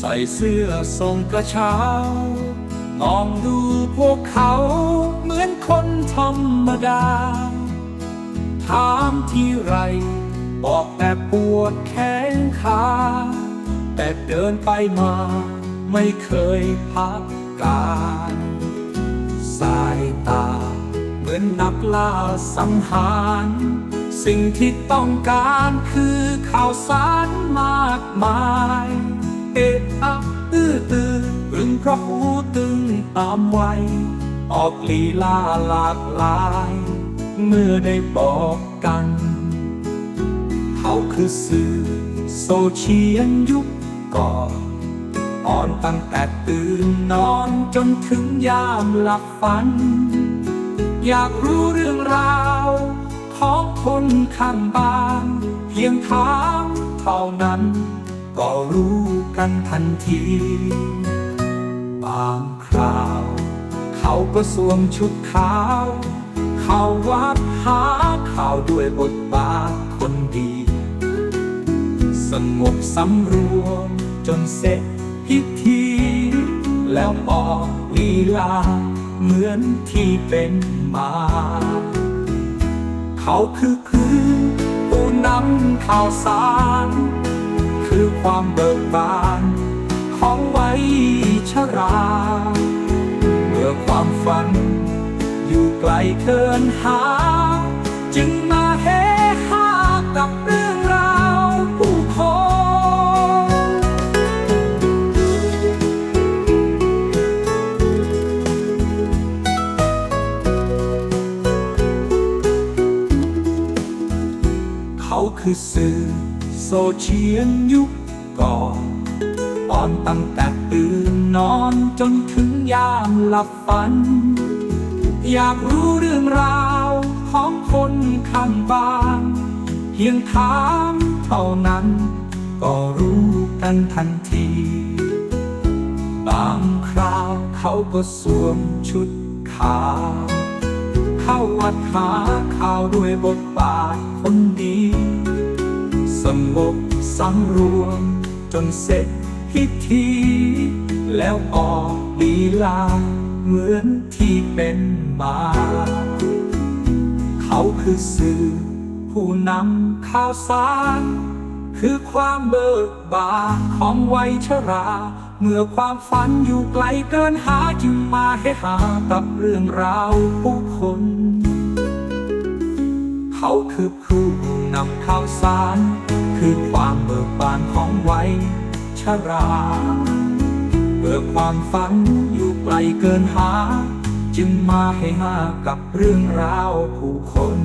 ส่เสื้อทรงกระเช้ามองดูพวกเขาเหมือนคนธรรมดา ถามที่ไร บอกแต่ปวดแขนขาแต่เดินไปมา ไม่เคยพักการสายตา เหมือนนักล่าสังหาร สิ่งที่ต้องการคือข่าวสารมากมาย เอะอะอื้อตื้อรึงเพราะหูตึงตามไว้ออกลีลาหลากหลาย เมื่อได้บอกกัน เขาคือสื่อโซเชียลยุคก่อนอ่อนตั้งแต่ตื่นนอนจนถึงยามหลับฝัน อยากรู้เรื่องราว ข้างบ้าน เพียงถามเท่านั้น ก็รู้กันทันที บางคราว เขาก็สวมชุดขาว เขาวัดหาข่าวด้วยบทบาทคนดี สงบสำรวมจนเสร็จพิธี แล้วออกลีลา เหมือนที่เป็นมา เขาคือคือ นำข่าวสาร คือความเบิกบานของไว้ชรา เมื่อความฝันอยู่ไกลเกินหา เขาคือสื่อโซเชียลยุคก่อนอ่อนตั้งแต่ตื่นนอนจนถึงยามหลับฝัน อยากรู้เรื่องราวของคนข้างบ้านเพียงถามเท่านั้น ก็รู้กันทันที บางคราวเขาก็สวมชุดขาวเข้าวัดหาข่าวด้วยบทบาทคน งบสังรวม จนเสร็จพิธี แล้วออกลีลา เหมือนที่เป็นมา เขาคือสื่อ ผู้นำข่าวสาร คือความเบิกบานของวัยชรา เมื่อความฝันอยู่ไกลเกินหาจึงมาให้หากับเรื่องราวผู้คนเขาคือผู้นำข่าวสาร คือความเบิกบานของวัยชราเบื้อความฝันอยู่ไกลเกินหา จึงมาให้หากับเรื่องราวผู้คน